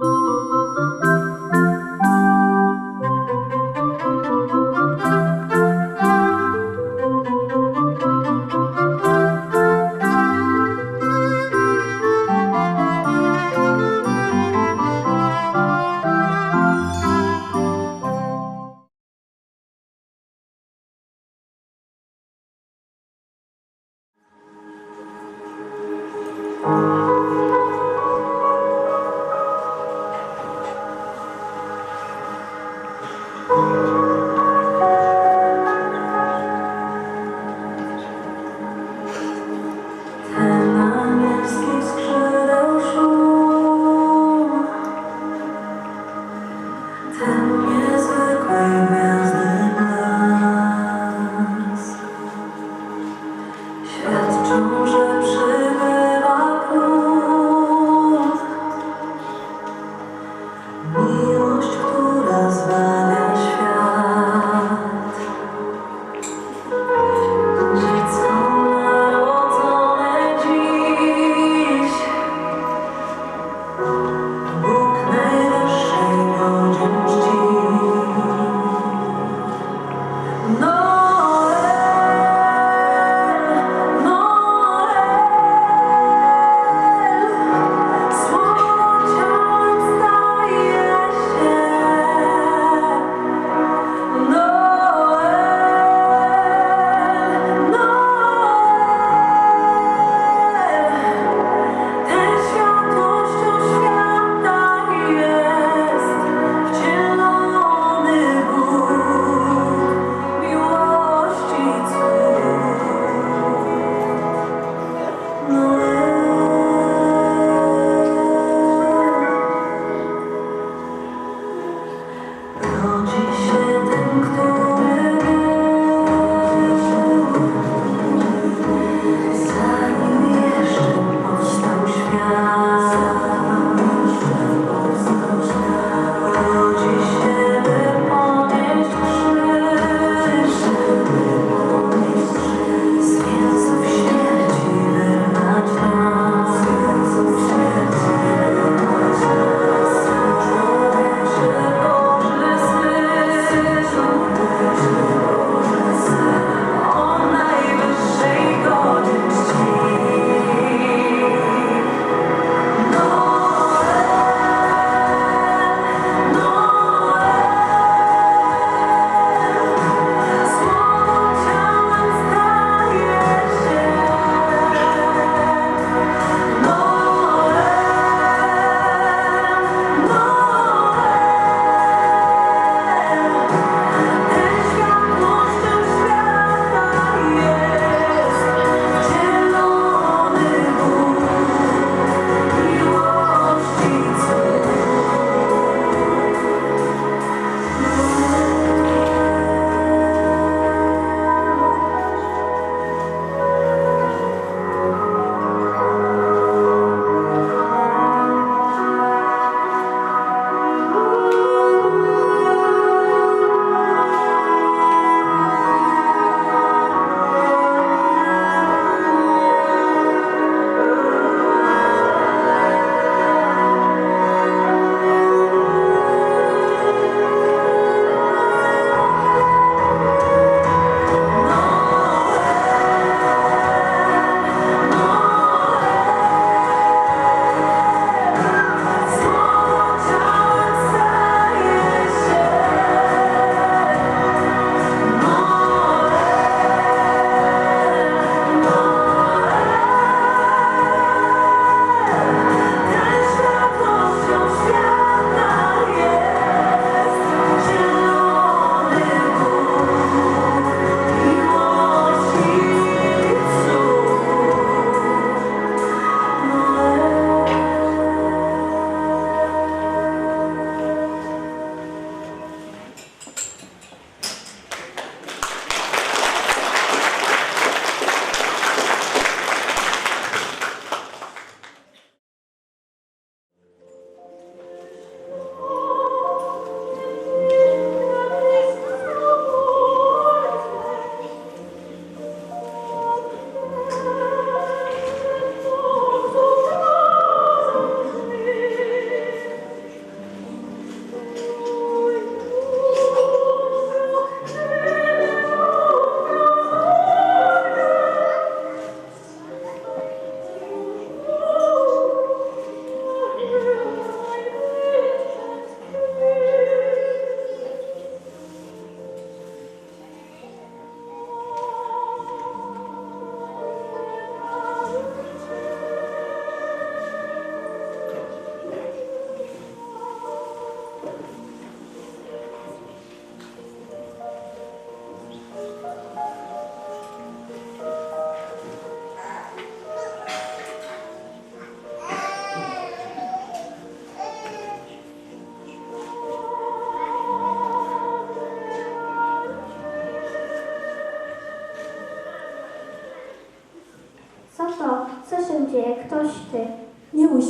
Ten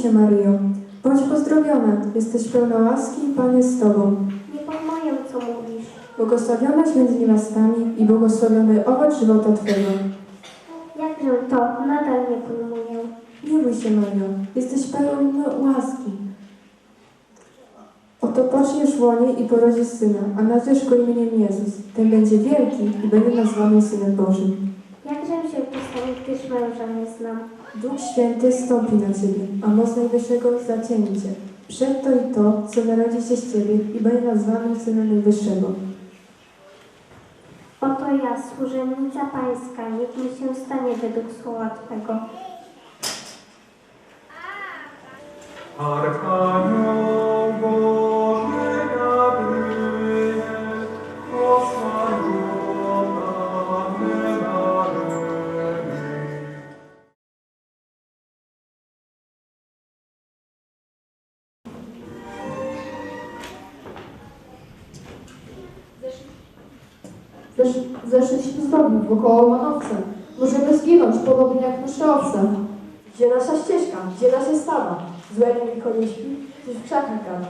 się, Maryjo. Bądź pozdrowiona. Jesteś pełna łaski i Pan jest z Tobą. Nie podmoję, co mówisz. Błogosławionaś między niewiastami i błogosławiony owoc żywota Twego. Jakże to? Nadal nie podmoję. Nie bój się, Maryjo. Jesteś pełna łaski. Oto poczniesz łonie i porodzisz syna, a nazwiesz go imieniem Jezus. Ten będzie wielki i będzie nazwany Synem Bożym. Jakże się postawię, gdyż męża nie znam. Duch Święty stąpi na Ciebie, a moc Najwyższego zacieni Cię. Przed to i to, co narodzi się z Ciebie i będzie nazwany Synem Najwyższego. Oto ja, służebnica pańska, niech mi się stanie według słowa Twego. Archanioł zeszliśmy z drogi wokoło manowce. Możemy zginąć, podobnie jak nasze owce. Gdzie nasza ścieżka? Gdzie nasze stada? Złe niko nie śpi, gdzieś w krzakach gada.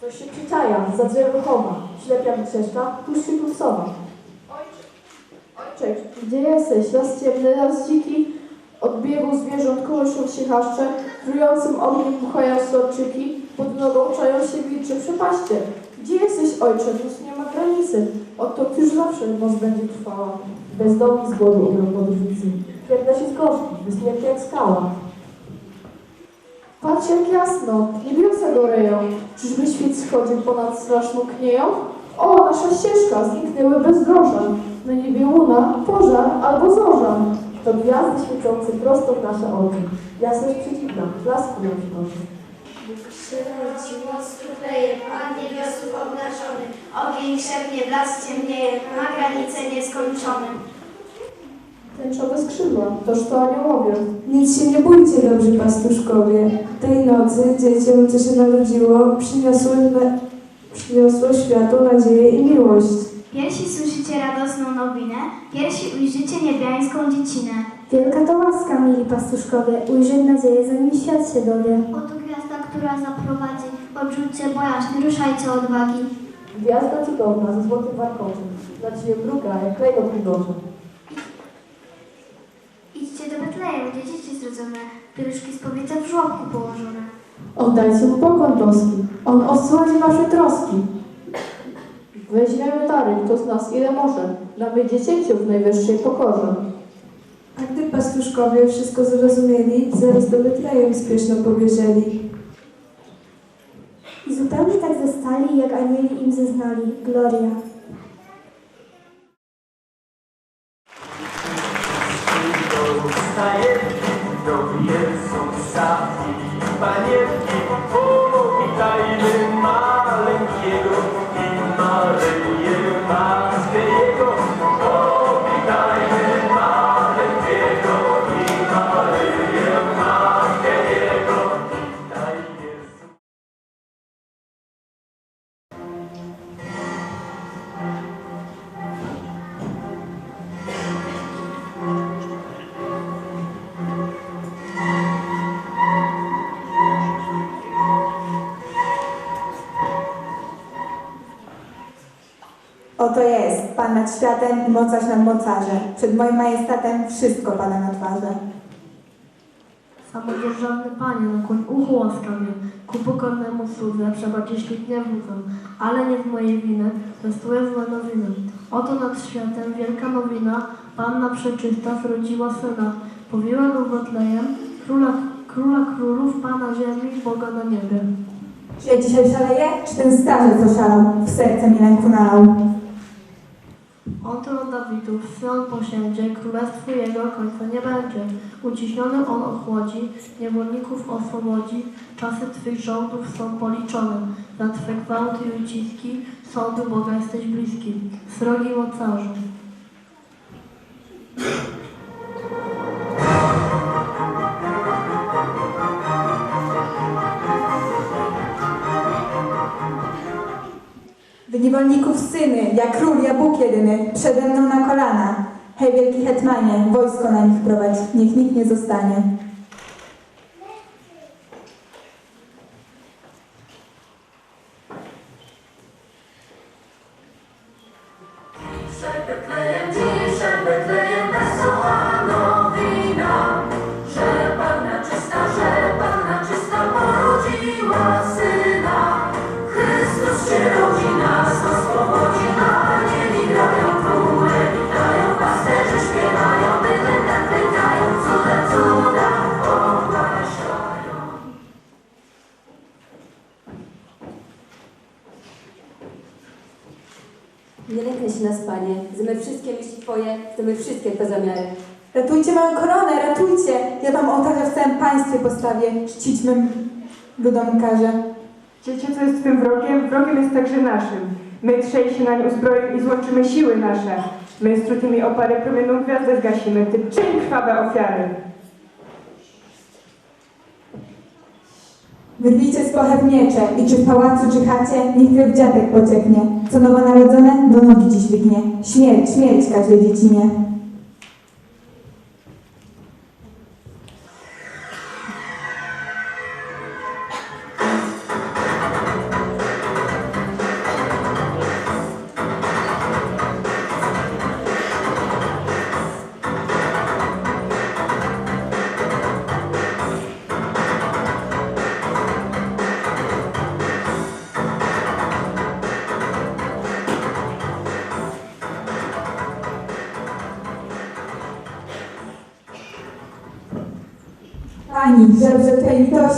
Coś się przyczaja, za drzewo chowa. Ślepia wycieczka, puszczy pulsowa. Ojcze, gdzie jesteś? Las ciemny, las dziki. Od biegu zwierząt kołyszą się haszcze, trującym ogniem puchają storczyki, pod nogą czają się wilcze przepaście. Gdzie jesteś, ojcze? Granicy. Odtąd już zawsze noc będzie trwała. Bezdomni z głodu umrą podróżnicy. Pierdna się zgorzki, wysunięty jak skała. Patrz jak jasno, niebiosa goreją. Czyżby świt schodził ponad straszną knieją? O, nasza ścieżka, zniknęły bezdroża. Na niebie łuna, pożar albo zorza. To gwiazdy świecące prosto w nasze oczy. Jasność przeciwna, blasku nam się toczy. Przyleci, moc tutleje, Pan niebiosów obnażony, ogień szepnie, blask ciemnieje, ma granice nieskończone. Tęczowe skrzydła, toż to aniołowie. Nic się nie bójcie, dobrzy pastuszkowie. Tej nocy dzieciom, co się narodziło, przyniosło, na, przyniosło światu nadzieję i miłość. Piersi słyszycie radosną nowinę, piersi ujrzycie niebiańską dziecinę. Wielka to łaska, mili pastuszkowie, ujrzyj nadzieję, zanim świat się dowie. Która zaprowadzi, odrzućcie bojaźń, ruszajcie odwagi. Gwiazda cudowna ze złotym warkoczem. Na ciebie mruga, jak klejnot widoczny. Idźcie do Betlejem, gdzie dzieci zrodzone, pieluszki z powietrza w żłobku położone. Oddajcie mu pokłon boski. On osłodzi wasze troski. Weźmiemy dary, kto z nas ile może. Damy dziecięciu w najwyższej pokorze. A gdy pastuszkowie wszystko zrozumieli, zaraz do Betlejem spieszno pobieżeli. I zupełnie zastali, jak anieli im zeznali. Gloria. Oto jest Pan nad światem i mocarz nad mocarzem. Przed moim majestatem wszystko pada na twarze. Samodzierżawny Panie, nakłoń ucho łaskawie, ku pokornemu słudze przebaczysz nie wódzę, ale nie z mojej winy, zwiastuję złe nowiny. Oto nad światem wielka nowina, Panna Przeczysta zrodziła Syna, powiła go Betlejem, króla, króla królów, Pana ziemi, Boga na niebie. Czy ja dzisiaj szaleję? Czy ten starzec oszalał? W serce mi lęku nalał. On tron Dawidów, Sion posiędzie, królestwu jego końca nie będzie. Uciśniony on ochłodzi, niewolników oswobodzi, czasy Twych rządów są policzone. Za Twe gwałty i uciski, sądu Boga jesteś bliski. Srogi mocarzu. Niewolników syny, ja król, ja Bóg jedyny, przede mną na kolana. Hej, wielki hetmanie, wojsko na nich prowadź, niech nikt nie zostanie. Państwie postawię, czcić mym ludom każę. Wiecie, co jest twym wrogiem? Wrogiem jest także naszym. My trzej się nań uzbroimy i złączymy siły nasze. My z trutymi opary promienną gwiazdę zgasimy. Ty czyń krwawe ofiary. Wyrwijcie z pochew miecze i czy w pałacu, czy chacie, niech krew dziadek pocieknie. Co nowonarodzone, do nogi dziś wygnie. Śmierć, śmierć każdej dziecinie.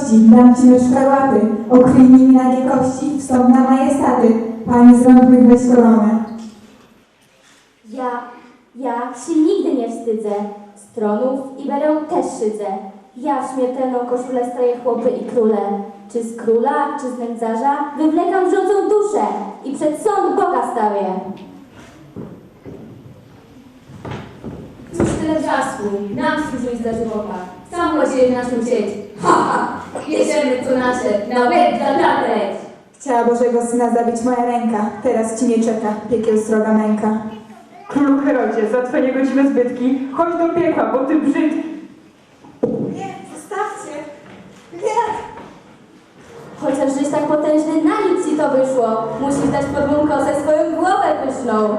Twej litości, dam Ci me szkarłaty, okryj nimi nagie kości, wstąp na majestaty. Pani z rąk mych weź koronę. Ja, ja się nigdy nie wstydzę. Stronów i bereł też szydzę. Ja w śmiertelną koszulę stroję chłopy i króle. Czy z króla, czy z nędzarza, wywlekam wrzącą duszę i przed sąd Boga stawię. Cóż tyle wrzasku, nam służy za żywota. Sam właściwie naszą sieć. Ha, ha! Bierzemy co nasze, na łeb zadrapeć! Chciała Bożego Syna zabić moja ręka, teraz Ci nie czeka, piekiel sroga męka. Królu Herodzie, za twoje godziwe zbytki, chodź do piekła, bo ty brzydki. Nie, zostawcie! Nie! Chociaż żeś tak potężny, na nic ci to wyszło. Musisz dać pod mą kosę swoją głowę pyszną.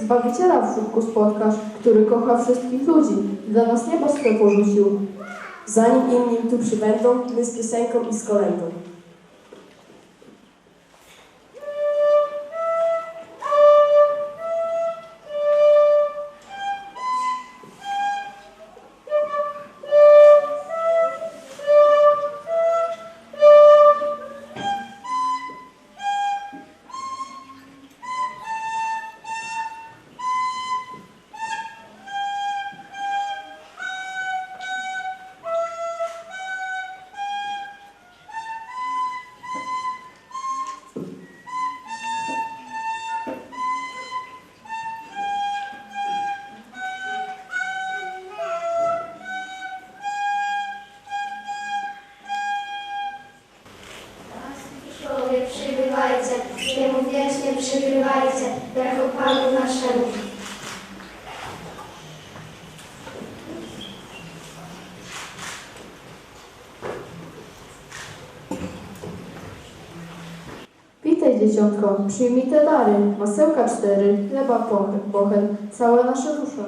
Zbawiciela w żółtku spotkasz, który kocha wszystkich ludzi dla nas niebo swe porzucił. Zanim inni tu przybędą, my z piosenką i z kolędą. Przyjmij te dary, masełka cztery, chleba poch- bochen, całe nasze dusze.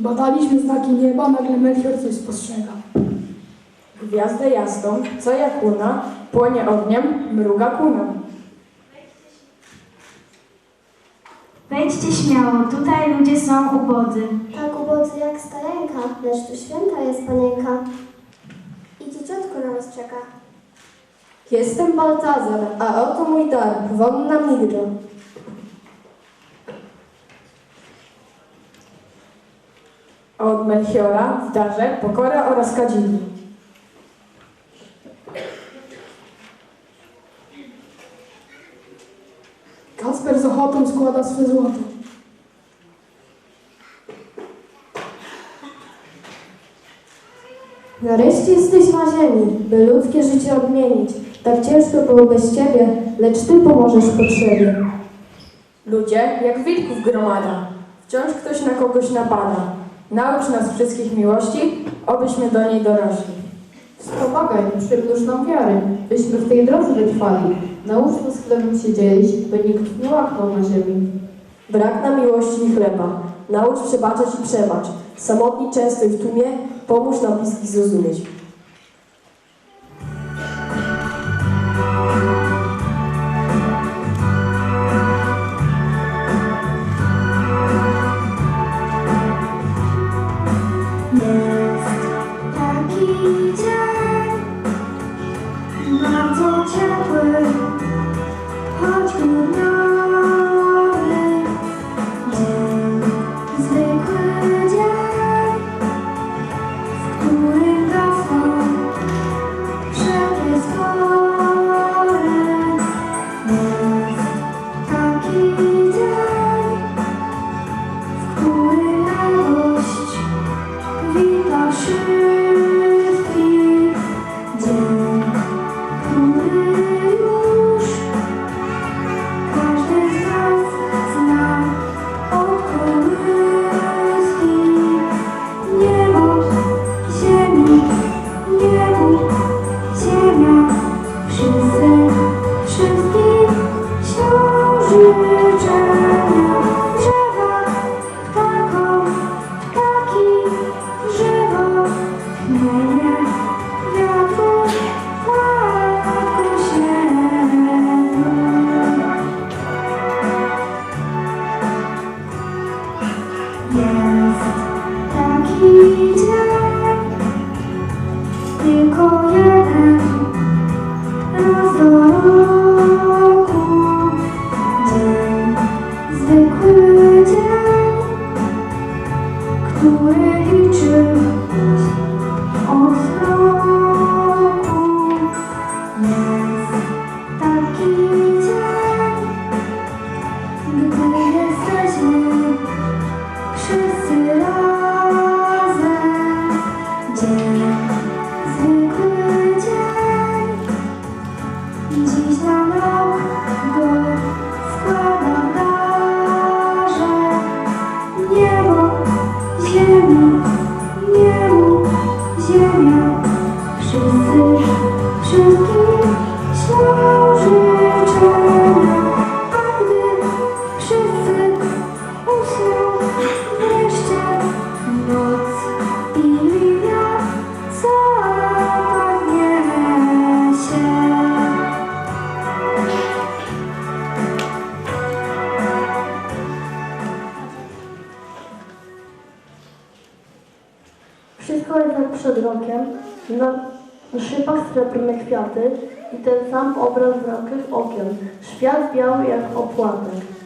Badaliśmy znaki nieba, nagle Melchior coś spostrzega. Gwiazdę jasną, co jak łuna, płonie ogniem, mruga kuną. Wejdźcie śmiało, tutaj ludzie są ubodzy. Tak ubodzy jak starenka, lecz tu święta jest panienka. I dzieciątko na nas czeka. Jestem Baltazar, a oto mój dar, wonna Migdo. A od Melchiora w darze pokora oraz kadzidło. Kasper z ochotą składa swe złoto. Nareszcie jesteś na ziemi, by ludzkie życie odmienić. Tak ciężko było bez ciebie, lecz ty pomożesz w potrzebie. Ludzie, jak wilków gromada, wciąż ktoś na kogoś napada. Naucz nas wszystkich miłości, obyśmy do niej dorośli. Wspomagaj, przymnóż nam wiary, byśmy w tej drodze wytrwali. Naucz nas chlebem się dzielić, by nikt nie łaknął na ziemi. Brak nam miłości i chleba, naucz przebaczać i przebacz. Samotni często i w tłumie, pomóż nam bliskich zrozumieć. Jak przed rokiem, na, szybach srebrne kwiaty i ten sam obraz z ramkach okien. Świat biały jak opłatek.